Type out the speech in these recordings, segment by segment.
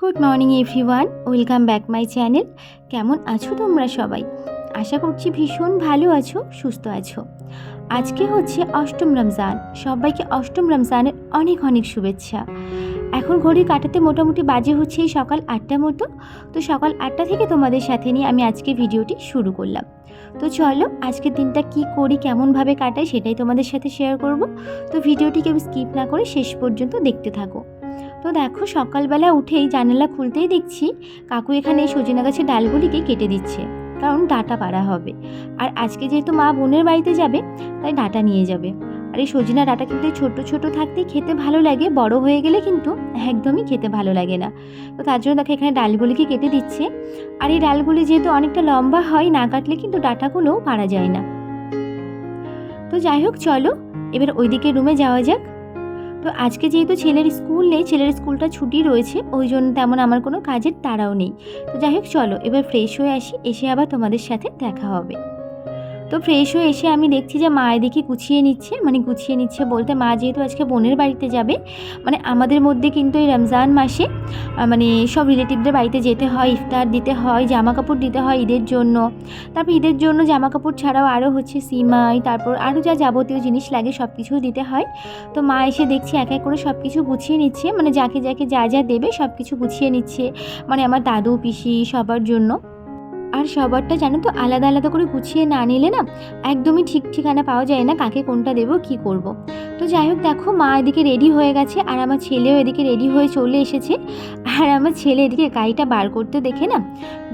Good morning everyone welcome back my channel কেমন আছো তোমরা সবাই? আশা করছি ভীষণ ভালো আছো, সুস্থ আছো। আজকে হচ্ছে অষ্টম রমজান। সবাইকে অষ্টম রমজানের অনেক অনেক শুভেচ্ছা। এখন ঘড়ি কাটাতে মোটামুটি বাজে হচ্ছে এই সকাল আটটার মতো। তো সকাল আটটা থেকে তোমাদের সাথে নিয়ে আমি আজকে ভিডিওটি শুরু করলাম। তো চলো, আজকের দিনটা কি করি, কেমনভাবে কাটাই সেটাই তোমাদের সাথে শেয়ার করব। তো ভিডিওটিকে আমি স্কিপ না করে শেষ পর্যন্ত দেখতে থাকো। তো দেখো, সকালবেলা উঠেই জানালা খুলতেই দেখছি কাকু এখানে সজনা গাছের ডালগুলিকে কেটে দিচ্ছে, কারণ ডাটা পাড়া হবে। আর আজকে যেহেতু মা বোনের বাড়িতে যাবে, তাই ডাটা নিয়ে যাবে। আর এই সজনা ডাটা কিন্তু ছোট ছোট থাকতেই খেতে ভালো লাগে, বড় হয়ে গেলে কিন্তু একদমই খেতে ভালো লাগে না। তো তার জন্য দেখো এখানে ডালগুলিকে কেটে দিচ্ছে। আর এই ডালগুলি যেহেতু অনেকটা লম্বা হয়, না কাটলে কিন্তু ডাটাগুলোও পারা যায় না। তো যাই হোক, চলো, এবার ওইদিকে রুমে যাওয়া যাক। তো আজকে যেহেতু ছেলের স্কুল নেই, ছেলের স্কুলটা ছুটি রয়েছে, ওই জন্য তেমন আমার কোনো কাজের তাড়াও নেই। তো যাই হোক, চলো এবার ফ্রেশ হয়ে আসি, এসে আবার তোমাদের সাথে দেখা হবে। তো ফ্রেশ হয়ে এসে আমি দেখছি যে মা এদিকে গুছিয়ে নিচ্ছে মানে গুছিয়ে নিচ্ছে বলতে মা যেহেতু আজকে বোনের বাড়িতে যাবে মানে আমাদের মধ্যে কিন্তু এই রমজান মাসে মানে সব রিলেটিভদের বাড়িতে যেতে হয়, ইফতার দিতে হয় জামা কাপড় দিতে হয় ঈদের জন্য। তারপর ঈদের জন্য জামা কাপড় ছাড়াও আরও হচ্ছে সিমাই, তারপর আরও যা যাবতীয় জিনিস লাগে সব কিছু দিতে হয়। তো মা এসে দেখছি এক এক করে সব কিছু গুছিয়ে নিচ্ছে মানে যাকে যাকে যা যা দেবে সব কিছু গুছিয়ে নিচ্ছে মানে আমার দাদু, পিসি সবার জন্য। আর সবারটা জানো তো আলাদা আলাদা করে গুছিয়ে না নিলে না একদমই ঠিক ঠিকানা পাওয়া যায় না কাকে কোনটা দেবো, কি করব। তো যাই হোক, দেখো মা এদিকে রেডি হয়ে গেছে আর আমার ছেলেও এদিকে রেডি হয়ে চলে এসেছে আর আমার ছেলে এদিকে গাড়িটা বার করতে দেখে না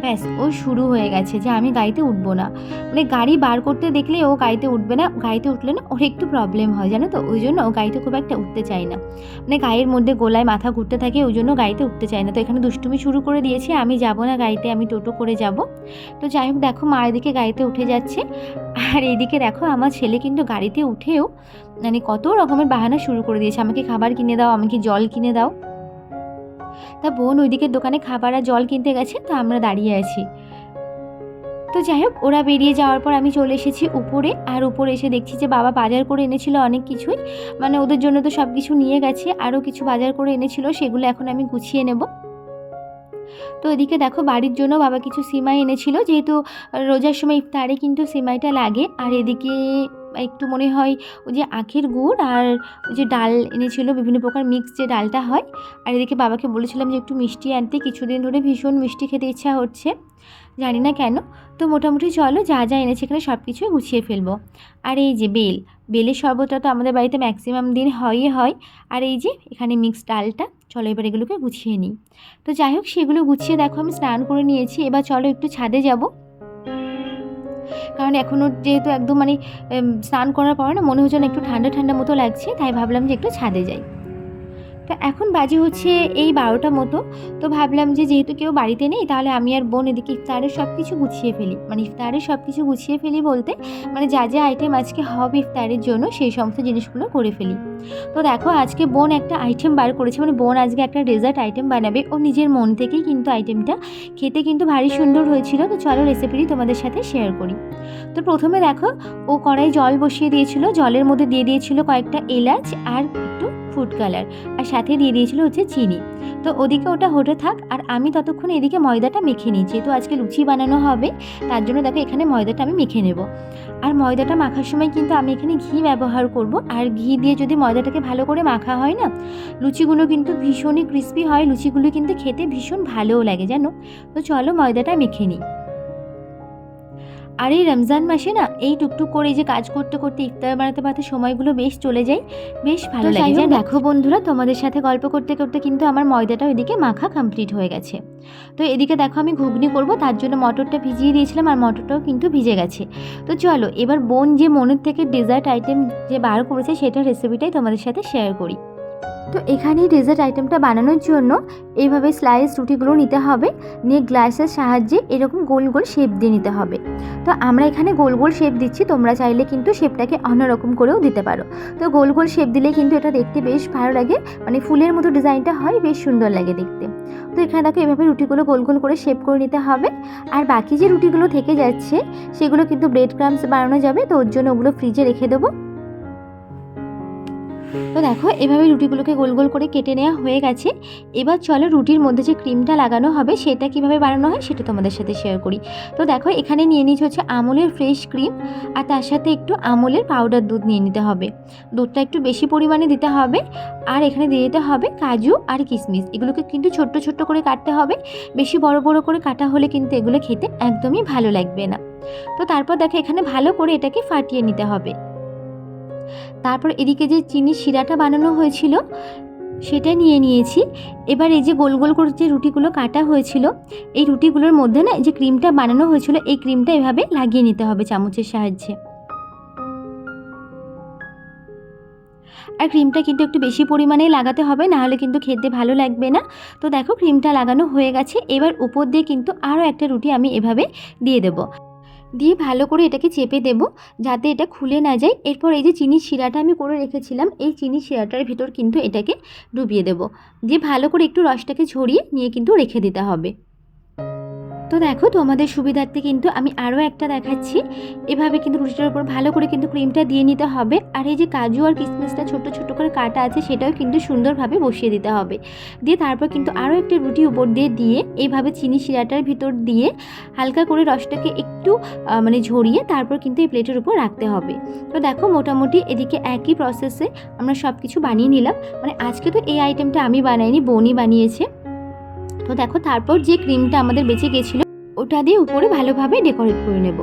ব্যাস, ও শুরু হয়ে গেছে যে আমি গাড়িতে উঠবো না। মানে গাড়ি বার করতে দেখলে ও গাড়িতে উঠবে না, গাড়িতে উঠলে না ওর একটু প্রবলেম হয়, জানো তো? ওই জন্য ও গাড়িতে খুব একটা উঠতে চায় না। মানে গায়ের মধ্যে গোলায় মাথা ঘুরতে থাকে, ওই জন্য গাড়িতে উঠতে চায় না। তো এখানে দুষ্টুমি শুরু করে দিয়েছে, আমি যাব না গাড়িতে, আমি টোটো করে যাব। তো যাই হোক, দেখো মা এদিকে গাড়িতে উঠে যাচ্ছে। আর এইদিকে দেখো আমার ছেলে কিন্তু গাড়িতে উঠেও মানে কত রকমের বাহানা শুরু করে দিয়েছে। আমাকে খাবার কিনে দাও, আমাকে জল কিনে দাও। তা বোন ওইদিকে দোকানে খাবার আর জল কিনতে গেছে, তো আমরা দাঁড়িয়ে আছি। তো যাই হোক, ওরা বেরিয়ে যাওয়ার পর আমি চলে এসেছি উপরে, আর উপরে এসে দেখছি যে বাবা বাজার করে এনেছিল অনেক কিছুই। মানে ওদের জন্য তো সব কিছু নিয়ে গেছে, আরও কিছু বাজার করে এনেছিল, সেগুলো এখন আমি গুছিয়ে নেব। তো এদিকে দেখো বাড়ির জন্য বাবা কিছু সিমাই এনেছিল, যেহেতু রোজার সময় ইফতারে কিন্তু সিমাইটা লাগে, আর এদিকে একটু মনে হয় ওই যে আখের গুড় আর ওই যে ডাল এনেছিল, বিভিন্ন প্রকার মিক্স যে ডালটা হয়। আর এদিকে বাবাকে বলেছিলাম যে একটু মিষ্টি আনতে, কিছুদিন ধরে ভীষণ মিষ্টি খেতে ইচ্ছা হচ্ছে। জানি না কেন। তো মোটামুটি চলো যা যা এনেছে এখানে সব কিছুই গুছিয়ে ফেলব। আর এই যে বেল, বেলের শরবতটা তো আমাদের বাড়িতে ম্যাক্সিমাম দিন হয়ই হয়। আর এই যে এখানে মিক্স ডালটা, চলো এবার এগুলোকে গুছিয়ে নিই। তো যাই হোক, সেগুলো গুছিয়ে দেখো, আমি স্নান করে নিয়েছি। এবার চলো একটু ছাদে যাব। কারণ এখনও যেহেতু একদম মানে স্নান করার পরে না মনে হচ্ছে না একটু ঠান্ডা ঠান্ডা মতো লাগছে, তাই ভাবলাম যে একটু ছাদে যাই। তো এখন বাজে হচ্ছে এই বারোটা মতো। তো ভাবলাম যে যেহেতু কেউ বাড়িতে নেই, তাহলে আমি আর বোন এদিকে ইফতারের সব কিছু গুছিয়ে ফেলি। মানে ইফতারের সব কিছু গুছিয়ে ফেলি বলতে মানে যা যা আইটেম আজকে হবে ইফতারের জন্য, সেই সমস্ত জিনিসগুলো করে ফেলি। তো দেখো আজকে বোন একটা আইটেম বার করেছে মানে বোন আজকে একটা ডেজার্ট আইটেম বানাবে। ও নিজের মন থেকেই কিন্তু আইটেমটা খেতে কিন্তু ভারী সুন্দর হয়েছিল। তো চলো রেসিপিটি তোমাদের সাথে শেয়ার করি। তো প্রথমে দেখো, ও কড়াই জল বসিয়ে দিয়েছিল। জলের মধ্যে দিয়ে দিয়েছিল কয়েকটা এলাচ আর একটু ফুড কালার আর সাথে দিয়ে দিয়েছিল হচ্ছে চিনি। তো ওদিকে ওটা হতে থাক, আর আমি ততক্ষণ এদিকে ময়দাটা মেখে নিই, যেহেতু আজকে লুচি বানানো হবে, তার জন্য দেখো এখানে ময়দাটা আমি মেখে নেব। আর ময়দাটা মাখার সময় কিন্তু আমি এখানে ঘি ব্যবহার করব, আর ঘি দিয়ে যদি ময়দাটাকে ভালো করে মাখা হয় না, লুচিগুলো কিন্তু ভীষণই ক্রিস্পি হয়, লুচিগুলো কিন্তু খেতে ভীষণ ভালোও লাগে, জানো? তো চলো ময়দাটা মেখে নিই। আর এই রমজান মাসে না এই টুকটুক করে যে কাজ করতে করতে ইফতার বানাতে বানাতে সময়গুলো বেশ চলে যায়। বেশ ভালো লাগে দেখো বন্ধুরা তোমাদের সাথে গল্প করতে করতে কিন্তু আমার ময়দাটা ওইদিকে মাখা কমপ্লিট হয়ে গেছে। তো এদিকে দেখো আমি ঘুগনি করব তার জন্য মটরটা ভিজিয়ে দিয়েছিলাম আর মটরটাও কিন্তু ভিজে গেছে। তো চলো এবার বোন যে মনের থেকে ডেজার্ট আইটেম যে বার করেছে সেটার রেসিপিটাই তোমাদের সাথে শেয়ার করি। তো এখানে ডেজার্ট আইটেমটা বানানোর জন্য এইভাবে স্লাইস রুটিগুলো নিতে হবে। নিয়ে গ্লাসের সাহায্যে এরকম গোল গোল শেপ দিয়ে নিতে হবে। তো আমরা এখানে গোল গোল শেপ দিচ্ছি, তোমরা চাইলে কিন্তু শেপটাকে অন্যরকম করেও দিতে পারো। তো গোল গোল শেপ দিলে কিন্তু এটা দেখতে বেশ ভালো লাগে মানে ফুলের মতো ডিজাইনটা হয়, বেশ সুন্দর লাগে দেখতে। তো এখানে দেখো এভাবে রুটিগুলো গোল গোল করে শেপ করে নিতে হবে। আর বাকি যে রুটিগুলো থেকে যাচ্ছে, সেগুলো কিন্তু ব্রেড ক্রামস বানানো যাবে, তো ওর জন্য ওগুলো ফ্রিজে রেখে দেবো। তো দেখো, এভাবে রুটিগুলোকে গোল গোল করে কেটে নেওয়া হয়ে গেছে। এবার চলো রুটির মধ্যে যে ক্রিমটা লাগানো হবে, সেটা কীভাবে বানানো হয় সেটা তোমাদের সাথে শেয়ার করি। তো দেখো, এখানে নিয়ে নিয়েছি হচ্ছে আমুলের ফ্রেশ ক্রিম আর তার সাথে একটু আমুলের পাউডার দুধ নিয়ে নিতে হবে। দুধটা একটু বেশি পরিমাণে দিতে হবে, আর এখানে দিয়ে দিতে হবে কাজু আর কিশমিশ এগুলোকে কিন্তু ছোট্ট ছোট্ট করে কাটতে হবে, বেশি বড় বড় করে কাটা হলে কিন্তু এগুলো খেতে একদমই ভালো লাগবে না। তো তারপর দেখো, এখানে ভালো করে এটাকে ফাটিয়ে নিতে হবে। তারপর এদিকে যে চিনি শিরাটা বানানো হয়েছিল, সেটা নিয়ে নিয়েছি। এবার এই যে গোল গোল করে যে রুটিগুলো কাটা হয়েছিল, এই রুটিগুলোর মধ্যে না যে ক্রিমটা বানানো হয়েছিল, এই ক্রিমটা এভাবে লাগিয়ে নিতে হবে চামচের সাহায্যে। আর ক্রিমটা কিন্তু একটু বেশি পরিমাণেই লাগাতে হবে, নাহলে কিন্তু খেতে ভালো লাগবে না। তো দেখো, ক্রিমটা লাগানো হয়ে গেছে। এবার উপর দিয়ে কিন্তু আরও একটা রুটি আমি এভাবে দিয়ে দেবো। দিয়ে ভালো করে এটাকে চেপে দেব যাতে এটা খুলে না যায়। এরপর এই যে চিনির শিরাটা আমি করে রেখেছিলাম, এই চিনির শিরাটার ভিতর কিন্তু এটাকে ডুবিয়ে দেব। দিয়ে ভালো করে একটু রসটাকে ঝরিয়ে নিয়ে কিন্তু রেখে দিতে হবে। তো দেখো, তোমাদের সুবিধার্থে কিন্তু আমি আরও একটা দেখাচ্ছি। এভাবে কিন্তু রুটিটার উপর ভালো করে কিন্তু ক্রিমটা দিয়ে নিতে হবে। আর এই যে কাজু আর কিসমিসটা ছোট ছোট করে কাটা আছে, সেটাও কিন্তু সুন্দরভাবে বসিয়ে দিতে হবে। দিয়ে তারপর কিন্তু আরও একটা রুটি উপর দিয়ে দিয়ে এইভাবে চিনি শিরাটার ভিতর দিয়ে হালকা করে রসটাকে একটু মানে ঝরিয়ে তারপর কিন্তু এই প্লেটের উপর রাখতে হবে। তো দেখো, মোটামুটি এদিকে একই প্রসেসে আমরা সব কিছু বানিয়ে নিলাম। মানে আজকে তো এই আইটেমটা আমি বানাইনি বোনই বানিয়েছে। তো দেখো, তারপর যে ক্রিমটা আমাদের বেঁচে গেছিল, ওটা দিয়ে উপরে ভালোভাবে ডেকোরেট করে নেব।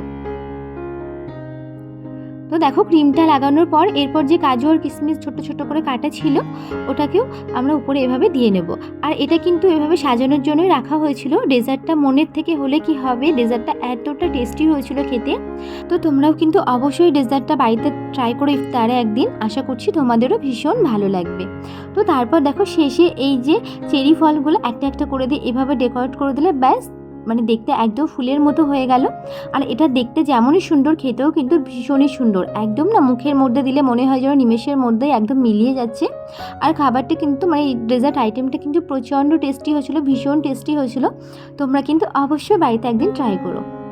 তো দেখো, ক্রিমটা লাগানোর পর এরপর যে কাজু আর কিশমিশ ছোট ছোট করে কাটা ছিল, ওটাকেও আমরা উপরে এভাবে দিয়ে নেব। আর এটা কিন্তু এভাবে সাজানোর জন্যই রাখা হয়েছিল। ডেজার্টটা মনের থেকে হলে কি হবে? ডেজার্টটা এতটা টেস্টি হয়েছিল খেতে। তো তোমরাও কিন্তু অবশ্যই ডেজার্টটা বাড়িতে ট্রাই করে ইফতারে একদিন। আশা করছি তোমাদেরও ভীষণ ভালো লাগবে। তো তারপর দেখো, শেষে এই যে চেরি ফলগুলো একটা একটা করে দিয়ে এভাবে ডেকোরেট করে দিলে ব্যাস মানে দেখতে একদম ফুলের মতো হয়ে গেল। আর এটা দেখতে যেমনই সুন্দর, খেতেও কিন্তু ভীষণই সুন্দর। একদম না মুখের মধ্যে দিলে মনে হয় যেন নিমেষের মধ্যেই একদম মিলিয়ে যাচ্ছে। আর খাবারটা কিন্তু মানে ডেজার্ট আইটেমটা কিন্তু প্রচণ্ড টেস্টি হয়েছিলো, ভীষণ টেস্টি হয়েছিল। তোমরা কিন্তু অবশ্যই বাড়িতে একদিন ট্রাই করো।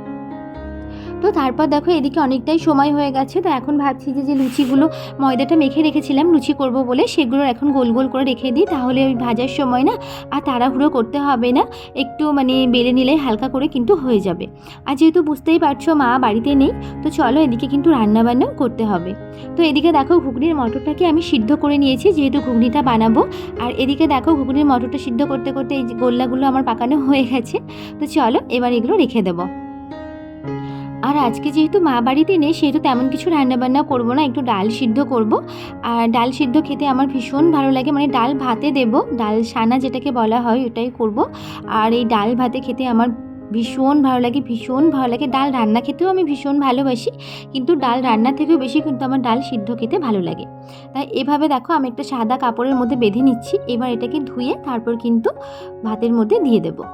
তো তারপর দেখো এদিকে অনেকটাই সময় হয়ে গেছে। তো এখন ভাবছি যে যে লুচিগুলো ময়দাটা মেখে রেখেছিলাম, লুচি করব বলে সেগুলো এখন গোল গোল করে রেখে দিই, তাহলে ওই ভাজার সময় না আর তাড়াহুড়ো করতে হবে না, একটু মানে বেড়ে নিলে হালকা করে কিন্তু হয়ে যাবে। আর যেহেতু বুঝতেই পারছ মা বাড়িতে নেই, তো চলো এদিকে কিন্তু রান্নাবান্নাও করতে হবে। তো এদিকে দেখো ঘুগনির মটরটাকে আমি সিদ্ধ করে নিয়েছি, যেহেতু ঘুগনিটা বানাবো। আর এদিকে দেখো ঘুগনির মটরটা সিদ্ধ করতে করতে এই গোল্লাগুলো আমার পাকানো হয়ে গেছে। তো চলো এবার এগুলো রেখে দেবো। আর আজকে যেহেতু মা বাড়িতে নেই, সেহেতু তেমন কিছু রান্নাবান্না করব না, একটু ডাল সিদ্ধ করব। আর ডাল সিদ্ধ খেতে আমার ভীষণ ভালো লাগে মানে ডাল ভাতে দেব, ডাল সানা যেটাকে বলা হয় ওটাই করব। আর এই ডাল ভাতে খেতে আমার ভীষণ ভালো লাগে, ভীষণ ভালো লাগে। ডাল রান্না খেতেও আমি ভীষণ ভালোবাসি, কিন্তু ডাল রান্না থেকেও বেশি কিন্তু আমার ডাল সিদ্ধ খেতে ভালো লাগে। তাই এভাবে দেখো, আমি একটা সাদা কাপড়ের মধ্যে বেঁধে নিচ্ছি, এবার এটাকে ধুয়ে তারপর কিন্তু ভাতের মধ্যে দিয়ে দেবো।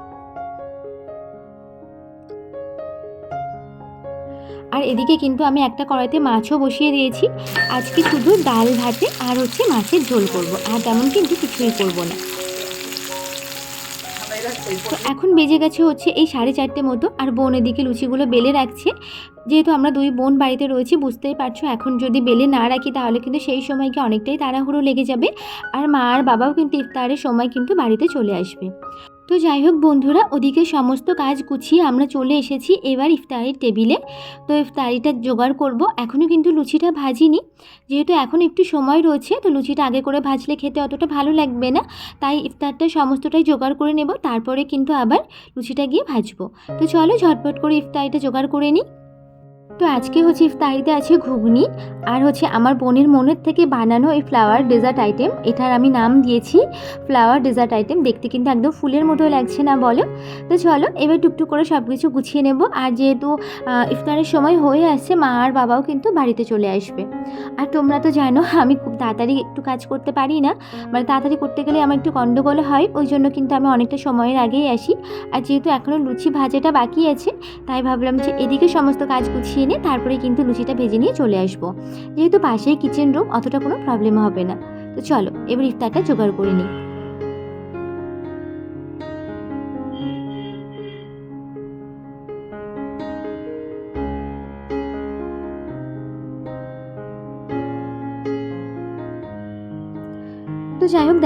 আর এদিকে কিন্তু আমি একটা কড়াইতে মাছও বসিয়ে দিয়েছি। আজকে শুধু ডাল ভাতে আর হচ্ছে মাছের ঝোল করব, আর তেমন কিন্তু কিছুই করব না। তো এখন বেজে গেছে হচ্ছে এই সাড়ে চারটে মতো, আর বোন এদিকে লুচিগুলো বেলে রাখছে। যেহেতু আমরা দুই বোন বাড়িতে রয়েছি, বুঝতেই পারছ, এখন যদি বেলে না রাখি তাহলে কিন্তু সেই সময়কে অনেকটাই তাড়াহুড়ো লেগে যাবে। আর মা আর বাবাও কিন্তু ইফতারের সময় কিন্তু বাড়িতে চলে আসবে। তো যাই হোক বন্ধুরা, ওদিকে সমস্ত কাজ গুছিয়ে আমরা চলে এসেছি এবার ইফতারির টেবিলে। তো ইফতারিটা জোগাড় করব। এখনও কিন্তু লুচিটা ভাজিনি। যেহেতু এখন একটু সময় রয়েছে, তো লুচিটা আগে করে ভাজলে খেতে অতটা ভালো লাগবে না। তাই ইফতারটা সমস্তটাই জোগাড় করে নেব। তারপরে কিন্তু আবার লুচিটা গিয়ে ভাজবো। তো চলো ঝটপট করে ইফতারিটা জোগাড় করে নিই। তো আজকে হচ্ছে ইফতারিতে আছে ঘুগনি আর হচ্ছে আমার বোনের মনের থেকে বানানো এই ফ্লাওয়ার ডেজার্ট আইটেম এটার আমি নাম দিয়েছি ফ্লাওয়ার ডেজার্ট আইটেম দেখতে কিন্তু একদম ফুলের মতো লাগছে না, বলো? তো চলো, এবার টুকটুক করে সব কিছু গুছিয়ে নেব। আর যেহেতু ইফতারের সময় হয়ে আসছে, মা আর বাবাও কিন্তু বাড়িতে চলে আসবে। আর তোমরা তো জানো, আমি খুব তাড়াতাড়ি একটু কাজ করতে পারি না। মানে তাড়াতাড়ি করতে গেলে আমার একটু গণ্ডগোল হয়, ওই জন্য কিন্তু আমি অনেকটা সময়ের আগেই আসি। আর যেহেতু এখনও লুচি ভাজাটা বাকি আছে, তাই ভাবলাম যে এদিকে সমস্ত কাজ গুছিয়ে নিয়ে তারপরে কিন্তু লুচিটা ভেজে নিয়ে চলে আসব। যেহেতু পাশেই কিচেন রুম অতটা কোনো প্রবলেম হবে না। তো চলো, এবার ইফতারটা জোগাড় করে নিই।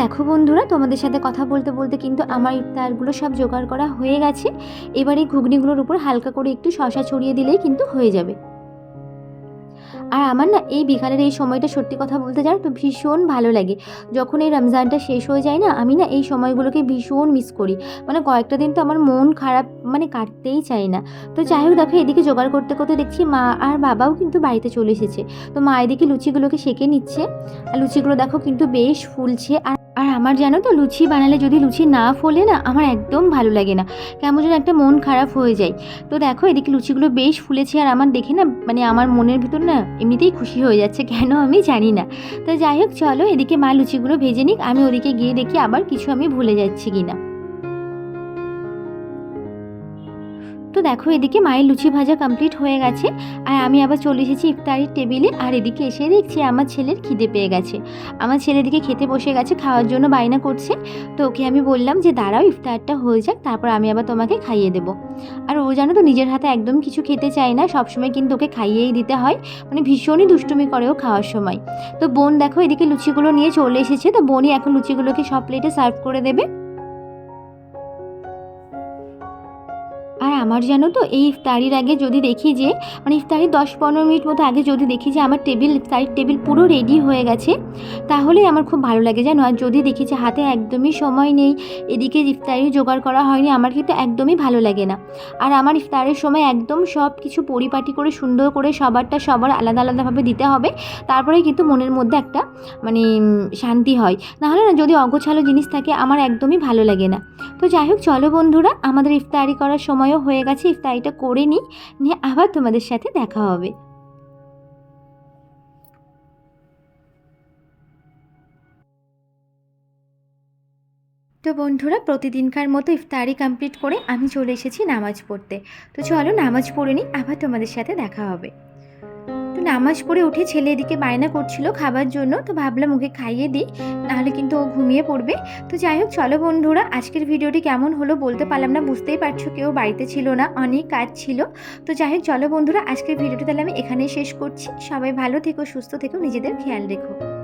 দেখো বন্ধুরা, তোমাদের সাথে কথা বলতে বলতে কিন্তু আমার ইফতারগুলো সব জোগাড় করা হয়ে গেছে। এবার এই ঘুগনিগুলোর উপর হালকা করে একটু শশা ছড়িয়ে দিলেই কিন্তু হয়ে যাবে। আর আমার না এই বিকালের এই সময়টা সত্যি কথা বলতে জানো তো ভীষণ ভালো লাগে। যখন এই রমজানটা শেষ হয়ে যায় না, আমি না এই সময়গুলোকে ভীষণ মিস করি। মানে কয়েকটা দিন তো আমার মন খারাপ মানে কাটতেই চাই না। তো যাই হোক, দেখো এদিকে জোগাড় করতে করতে দেখছি মা আর বাবাও কিন্তু বাড়িতে চলে এসেছে। তো মা এদিকে লুচিগুলোকে সেঁকে নিচ্ছে। আর লুচিগুলো দেখো কিন্তু বেশ ফুলছে আর আর আমার জানো তো, লুচি বানালে যদি লুচি না ফোলে না, আমার একদম ভালো লাগে না। কেমন যেন একটা মন খারাপ হয়ে যায়। তো দেখো, এদিকে লুচিগুলো বেশ ফুলেছে আর আমার দেখে না মানে আমার মনের ভিতর না এমনিতেই খুশি হয়ে যাচ্ছে। কেন আমি জানি না। তো যাই হোক, চলো এদিকে মা লুচিগুলো ভেজে নিক, আমি ওদিকে গিয়ে দেখি আবার কিছু আমি ভুলে যাচ্ছি কিনা। তো দেখো, এদিকে মায়ের লুচি ভাজা কমপ্লিট হয়ে গেছে। আর আমি আবার চলে এসেছি ইফতারির টেবিলে, আর এদিকে এসে দেখছি আমার ছেলের খিদে পেয়ে গেছে। আমার ছেলে এদিকে খেতে বসে গেছে, খাওয়ার জন্য বায়না করছে। তো ওকে আমি বললাম যে, দাঁড়াও, ইফতারটা হয়ে যাক, তারপর আমি আবার তোমাকে খাইয়ে দেবো। আর ও জানো তো, নিজের হাতে একদম কিছু খেতে চায় না, সবসময় কিন্তু ওকে খাইয়েই দিতে হয়। মানে ভীষণই দুষ্টুমি করে ও খাওয়ার সময়। তো বোন দেখো, এদিকে লুচিগুলো নিয়ে চলে এসেছে। তো বোনই এখন লুচিগুলোকে সব প্লেটে সার্ভ করে দেবে। আমার জানো তো, এই ইফতারির আগে যদি দেখি যে মানে ইফতারির দশ পনেরো মিনিট মতো আগে যদি দেখি যে আমার টেবিল, ইফতারির টেবিল পুরো রেডি হয়ে গেছে তাহলেই আমার খুব ভালো লাগে জানো। আর যদি দেখি যে হাতে একদমই সময় নেই, এদিকে ইফতারি জোগাড় করা হয়নি, আমার কিন্তু একদমই ভালো লাগে না। আর আমার ইফতারের সময় একদম সব কিছু পরিপাটি করে, সুন্দর করে সবারটা সবার আলাদা আলাদাভাবে দিতে হবে, তারপরে কিন্তু মনের মধ্যে একটা মানে শান্তি হয়। নাহলে না যদি অগোছালো জিনিস থাকে, আমার একদমই ভালো লাগে না। তো যাই হোক, চলো বন্ধুরা, আমাদের ইফতারি করার সময়ও হয়ে গেছে, ইফতারিটা করে নিই, নিয়ে আবার তোমাদের সাথে দেখা হবে। তো বন্ধুরা, প্রতিদিনকার মতো ইফতারি কমপ্লিট করে আমি চলে এসেছি নামাজ পড়তে। তো চলো নামাজ পড়ে নিই, আবার তোমাদের সাথে দেখা হবে। নামাজ পড়ে উঠে ছেলে এদিকে বায়না করছিল খাবার জন্য, তো ভাবলাম ওকে খাইয়ে দিই, নাহলে কিন্তু ও ঘুমিয়ে পড়বে। তো যাই হোক, চলো বন্ধুরা, আজকের ভিডিওটি কেমন হলো বলতে পারলাম না, বুঝতেই পারছ কেউ বাড়িতে ছিল না, অনেক কাজ ছিল। তো যাই হোক, চলো বন্ধুরা, আজকের ভিডিওটি তাহলে আমি এখানেই শেষ করছি। সবাই ভালো থেকো, সুস্থ থেকো, নিজেদের খেয়াল রেখো।